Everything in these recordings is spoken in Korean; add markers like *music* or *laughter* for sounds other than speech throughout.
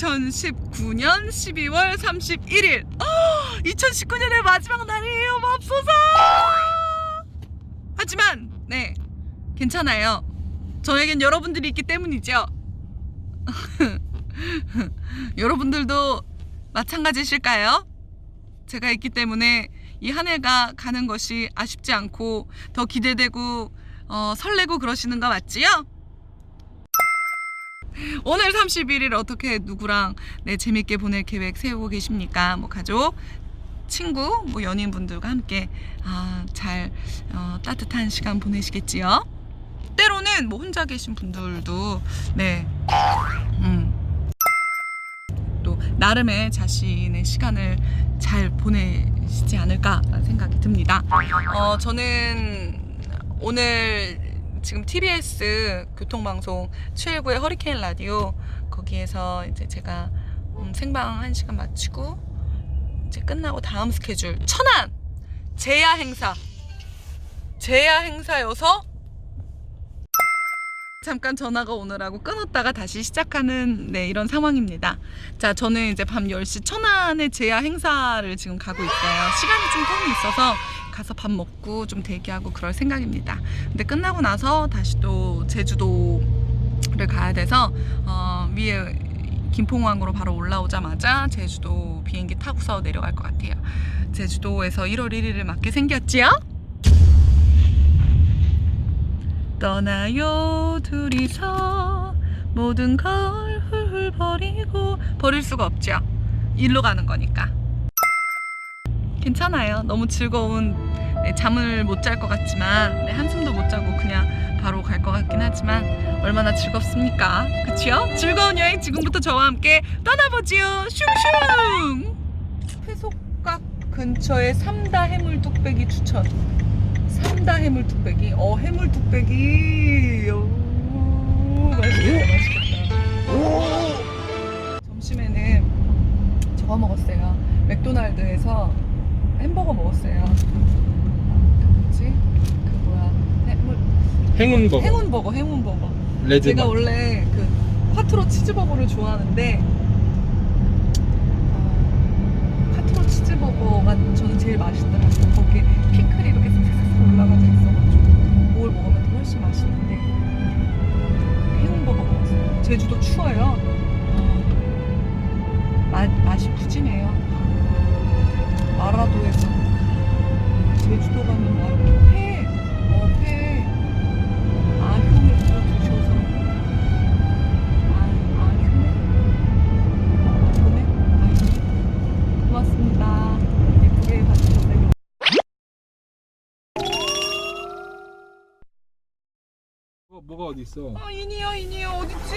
2019년 12월 31일. 2019년의 마지막 날이에요, 맙소사! 하지만, 네, 괜찮아요. 저에겐 여러분들이 있기 때문이죠. *laughs* 여러분들도 마찬가지실까요? 제가 있기 때문에 이 한 해가 가는 것이 아쉽지 않고 더 기대되고 어, 설레고 그러시는 거 맞지요? 오늘 31일 어떻게 누구랑 네, 재밌게 보낼 계획 세우고 계십니까? 뭐 가족, 친구, 뭐 연인분들과 함께 아, 잘 어, 따뜻한 시간 보내시겠지요? 때로는 뭐 혼자 계신 분들도 네, 음, 또 나름의 자신의 시간을 잘 보내시지 않을까라는 생각이 듭니다. 어, 저는 오늘 지금 TBS 교통방송 최일구의 허리케인 라디오 거기에서 이제 제가 음, 생방 한 시간 마치고 이제 끝나고 다음 스케줄 천안 제야 행사 제야 행사여서 잠깐 전화가 오느라고 끊었다가 다시 시작하는 네, 이런 상황입니다. 자, 저는 이제 밤 10시 천안의 제야 행사를 지금 가고 있어요. 시간이 좀 텀이 있어서 가서 밥 먹고 좀 대기하고 그럴 생각입니다. 근데 끝나고 나서 다시 또 제주도를 가야 돼서 어, 위에 김포공항으로 바로 올라오자마자 제주도 비행기 타고서 내려갈 것 같아요. 제주도에서 1월 1일을 맞게 생겼지요? 떠나요 둘이서 모든 걸 훌훌 버리고 버릴 수가 없죠 일로 가는 거니까 괜찮아요 너무 즐거운 네, 잠을 못 잘 것 같지만 네, 한숨도 못 자고 그냥 바로 갈 것 같긴 하지만 얼마나 즐겁습니까 그치요? 즐거운 여행 지금부터 저와 함께 떠나보지요 슝슝 회속각 근처에 삼다 해물 뚝배기 추천 삼다 해물 뚝배기. 어 해물 뚝배기. 오, 맛있겠다, 맛있겠다. 점심에는 저거 먹었어요. 맥도날드에서 햄버거 먹었어요. 뭐지? 그 뭐야? 해물 행운버거 행운버거, 행운버거. 레드 제가 원래 그 콰트로 치즈버거를 좋아하는데 어, 콰트로 치즈버거가 저는 제일 뭐, 뭐가 어디 있어? 아, 이니야, 이니야, 어딨지?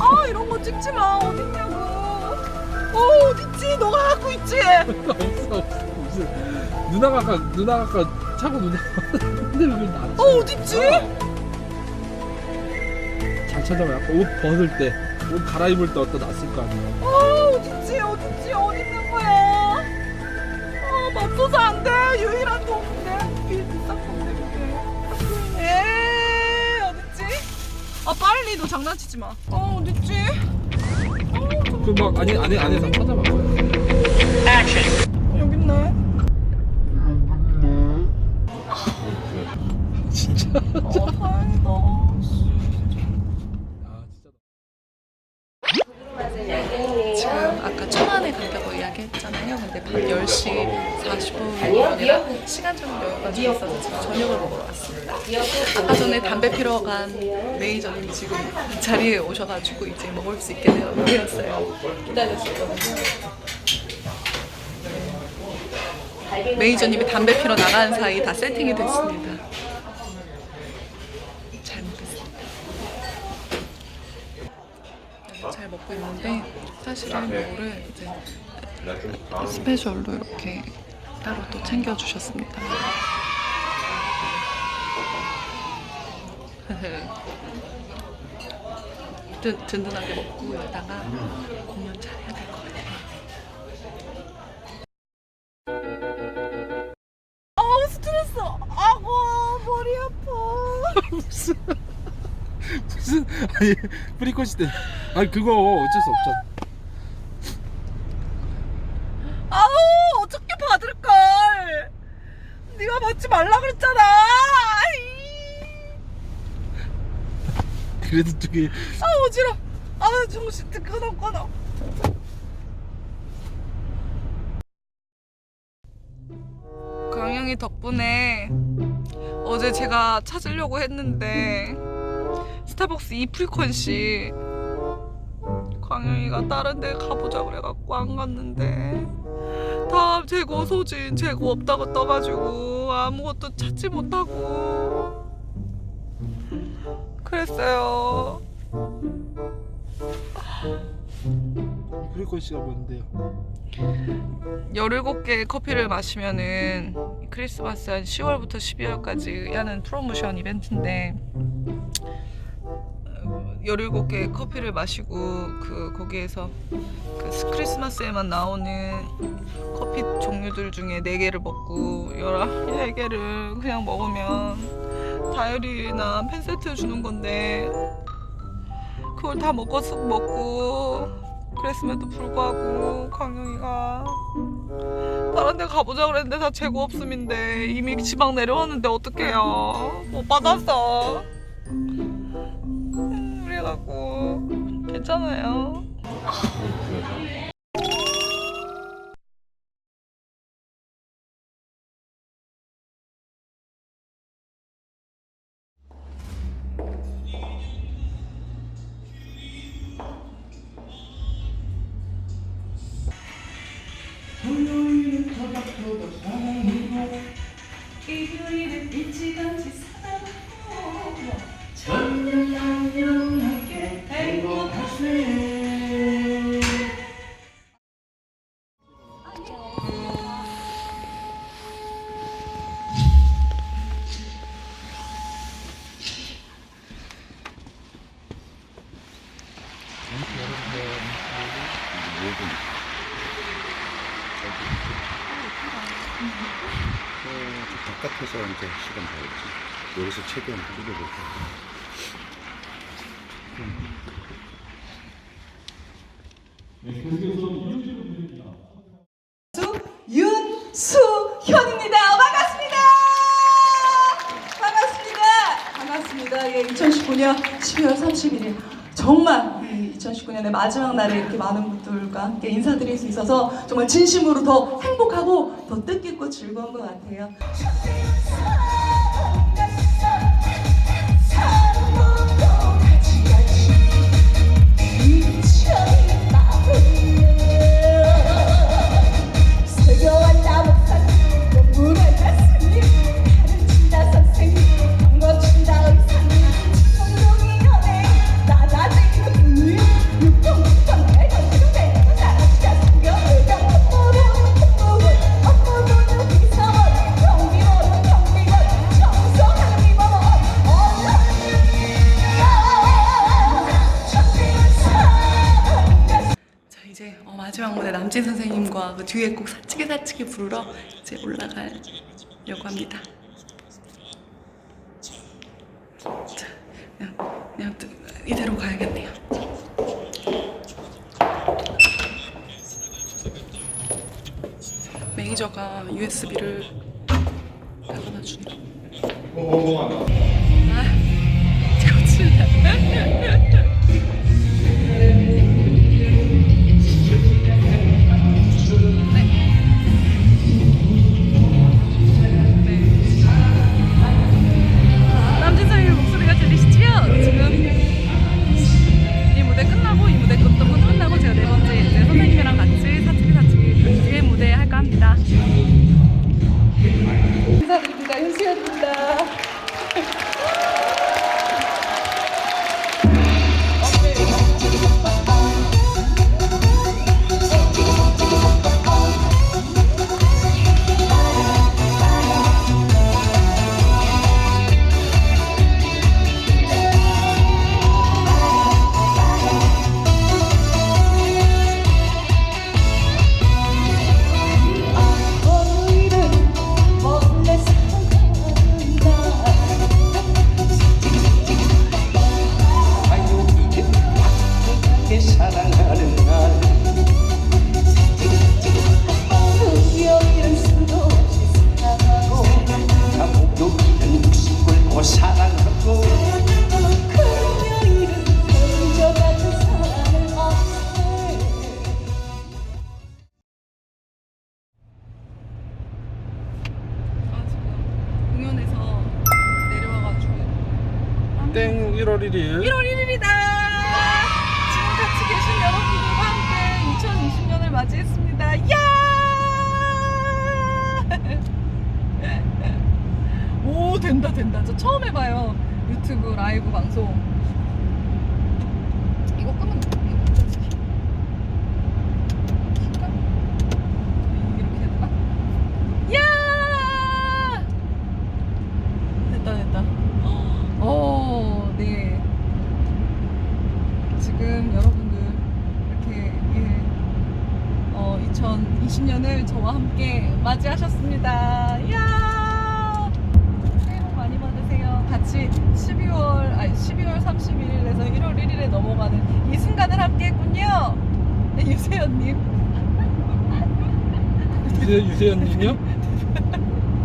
아, 이런 거 찍지 마. 어딨냐고. 어, 어딨지? 너가 갖고 있지? *laughs* 없어 없어 무슨 누나가 아까 누나가 아까 차고 누나 근데 왜 나? 어, 어딨지? 잘 찾아봐. 아까 옷 벗을 때, 옷 갈아입을 때 어디다 놨을 거 아니야. 어, 어딨지? 어딨지? 어디 있는 거야? 어, 맙소사 안 돼. 유일한. 비싼 아, 빨리. 너 장난치지 마. 어, 어딨지? 어, 저- 그막 아니 안에 안에서 찾아봐. 여기 있네. 진짜. 어, 다행이다. 아 진짜. 지금 아까 천안에 간다고 이야기했잖아요. 근데 밤 10시 45분 이라 시간 좀 여유가 좀 있어서 지금 저녁을 먹으러 왔습니다. 아까 전에 담배 피러 간 매니저님이 지금 이 자리에 오셔가지고 이제 먹을 수 있게 되었어요. 기다렸었거든요. 매니저님이 담배 피러 나가는 사이 다 세팅이 됐습니다. 잘 먹겠습니다. 네, 잘 먹고 있는데 사실은 이거를 이제 스페셜로 이렇게 따로 또 챙겨주셨습니다. *laughs* 든, 든든하게 먹고 있다가 공연 잘 해야 될 것 같아요. 아우 스트레스. 아고 머리 아파. 무슨 *laughs* 무슨 아니 프리퀀시 때 아니 그거 어쩔 수 없잖아 아우 어떻게 받을 걸? 네가 받지 말라 그랬잖아. 아이. 그래도 저기 아 어지러. 아 정신 끊어 끊어. 강영이 덕분에 어제 제가 찾으려고 했는데 스타벅스 이 프리퀀시 광영이가 다른 데 가보자 그래갖고 안 갔는데 다 재고 소진 재고 없다고 떠가지고 아무것도 찾지 못하고 그랬어요. 프리퀀시가 뭔데요 17개 커피를 마시면은 크리스마스 한 10월부터 12월까지 하는 프로모션 이벤트인데 어, 17개 커피를 마시고 그 거기에서 그 크리스마스에만 나오는 커피 종류들 중에 4개를 먹고 14개를 그냥 먹으면 다이어리나 펜 세트 주는 건데 그걸 다쓱 먹고 그랬음에도 불구하고 광영이가 다른 데 가보자 그랬는데 다 재고 없음인데 이미 지방 내려왔는데 어떡해요? 못 받았어. 음, 그래갖고 괜찮아요 *laughs* 봐야지. 여기서 최대한 줄여볼까. 윤수 현입니다. 반갑습니다. 반갑습니다. 반갑습니다. 예, 2019년 12월 31일 정말 2019년의 마지막 날에 이렇게 많은 분들과 함께 인사드릴 수 있어서 정말 진심으로 더 행복하고 더 뜻깊고 즐거운 것 같아요. 그 뒤에 꼭 사치기 사치기 부르러 이제 올라가려고 합니다 자 그냥, 그냥 이대로 가야겠네요 매니저가 USB를 갖다 주네. 아, 거칠다. 할까 합니 처음 해봐요 유튜브 라이브 방송. 이거 끄면 이거 어쩌지? 킬까? 이렇게 해야 되나? 야! 됐다 됐다. 어, 예, 어, 2020년을 저와 함께 맞이하셨습니다. 이야! 같이 12월 아니 12월 31일에서 1월 1일에 넘어가는 이 순간을 함께 했군요. 네, 유세연님. 유세, 유세연님요?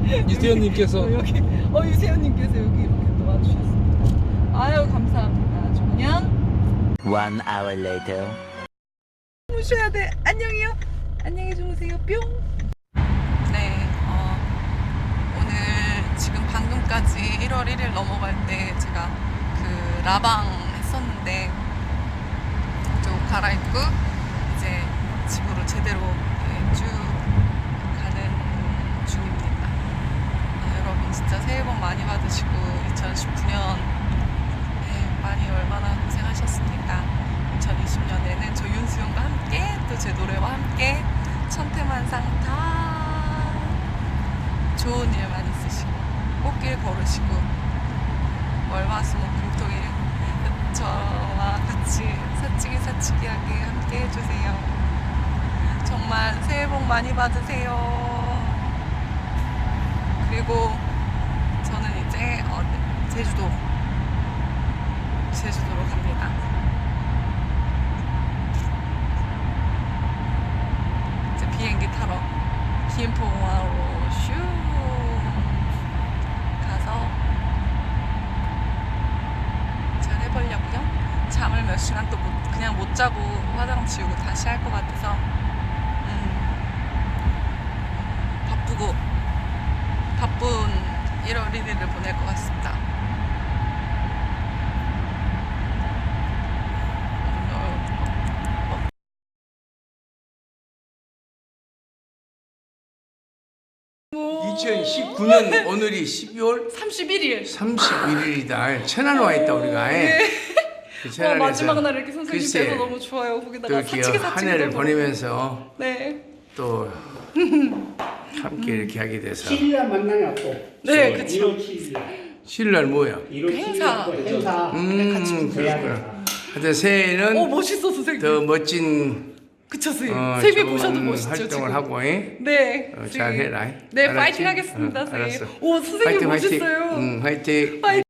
*laughs* 유세연님께서 어, 여기 어 유세연님께서 여기 이렇게 또 와주셨습니다. 아유 감사합니다. 종양. One hour later. 주무셔야 돼. 안녕히요. 안녕히 주무세요. 뿅. 네. 어, 오늘 방금까지 1월 1일 넘어갈 때 제가 그 라방 했었는데 또 갈아입고 이제 집으로 제대로 예, 쭉 가는 중입니다. 아, 여러분 진짜 새해 복 많이 받으시고 2019년 네, 많이 얼마나 고생하셨습니까? 2020년에는 저 윤수영과 함께 또 제 노래와 함께 천태만상 다 좋은 일만 있으시고 꽃길 걸으시고 월화수목 금토일 저와 같이 사치기 사치기하게 함께 해주세요. 정말 새해 복 많이 받으세요. 그리고 저는 이제 어, 제주도 제주도로 갑니다. 이제 비행기 타러 기인포공항으로 슈 가서 잘 해보려고요. 잠을 몇 시간 또 못, 그냥 못 자고 화장 지우고 다시 할 것 같아서 음, 바쁘고 바쁜 1월 1일을 보낼 것 같습니다. 어, 2019년 오늘이 12월 31일 31일이다. 천안 와 있다 우리가. *laughs* 그 와, 천안에서 네. 어, 마지막 날 이렇게 선생님 글쎄, 뵈서 너무 좋아요. 또 거기다가 이렇게 사치기 한 사치기 해를 보내면서 네. 또 *laughs* 함께 이렇게 하게 돼서 7일날 만나갖고 네, 그쵸. 1월 7일 7일날 뭐야? 1월 행사. 7일 행사 음 그렇구나. 하여튼 새해에는 어 멋있어 선생님. 더 멋진 그쵸 선생님. 어, 세비 좋은 보셔도 멋있죠 활동을 지금. 하고 예? 네. 어, 선생님. 잘 해라. 네 알았지? 파이팅 하겠습니다 어, 선생님. 알았어. 오 선생님 화이팅. 멋있어요. 응, 화이팅. 파이팅.